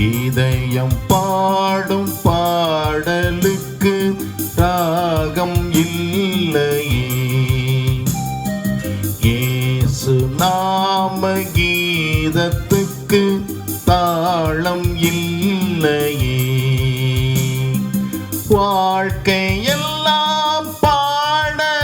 இதயம் பாடும் பாடலுக்கு ராகம் இல்லையே. இயேசு நாம கீதத்துக்கு தாளம் இல்லையே. வாழ்க்கையெல்லாம் பாடலாம்.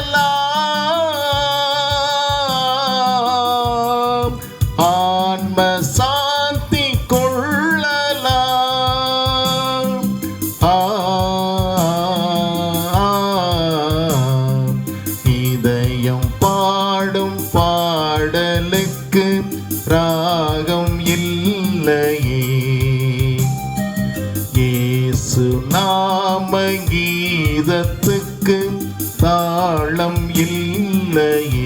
எனக்கு ராகம் இல்லையே. இயேசு நாம கீதத்துக்கு தாளம் இல்லையே.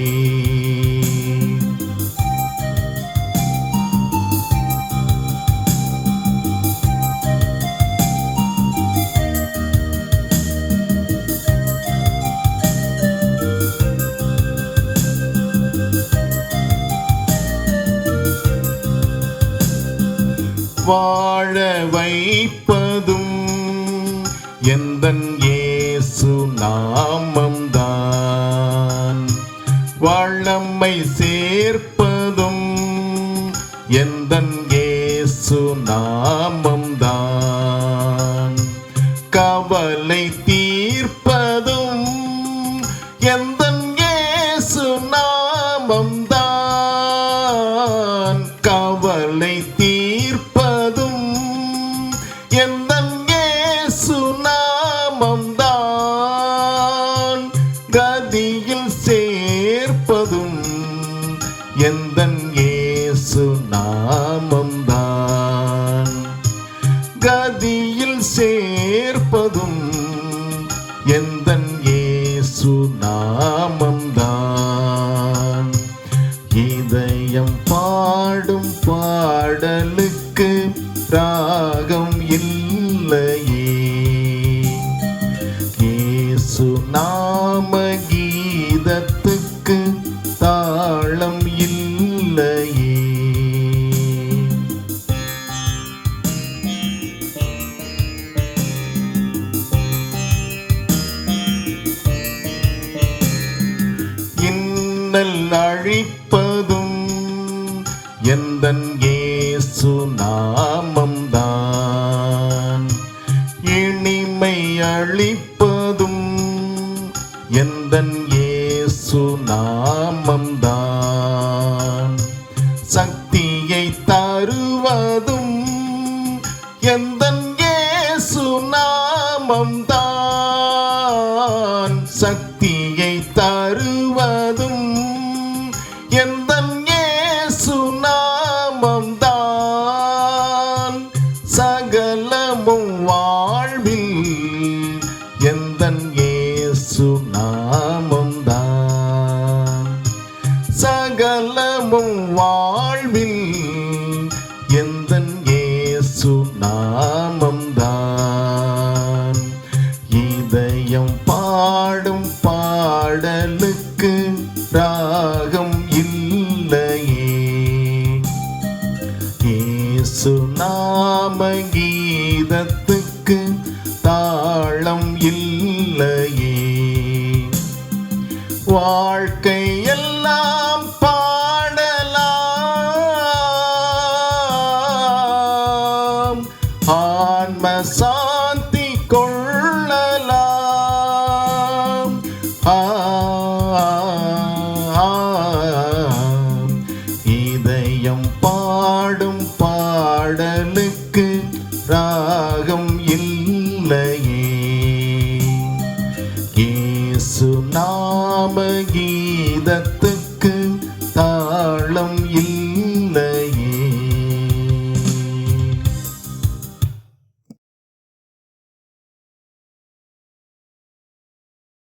வாழ வைப்பதும் எந்த இயேசு நாமம்தான். வளமை சேர்ப்ப இல்லையே இன்னல் அழிப்பதும் எந்தன் இயேசு நாமம்தான். இனிமை அழிப்பதும் எந்தன் இயேசு நாமம்தான். நாமம்தான் சக்தியை தருவதும் எந்தன் இயேசு இயேசு கீதத்துக்கு தாளம் இல்லையே. வாழ்க்கை எல்லாம் பாடலாம் ஆன்ம சாந்தி கொள்ளலாம் ஆ, இல்லையே இயேசு நாம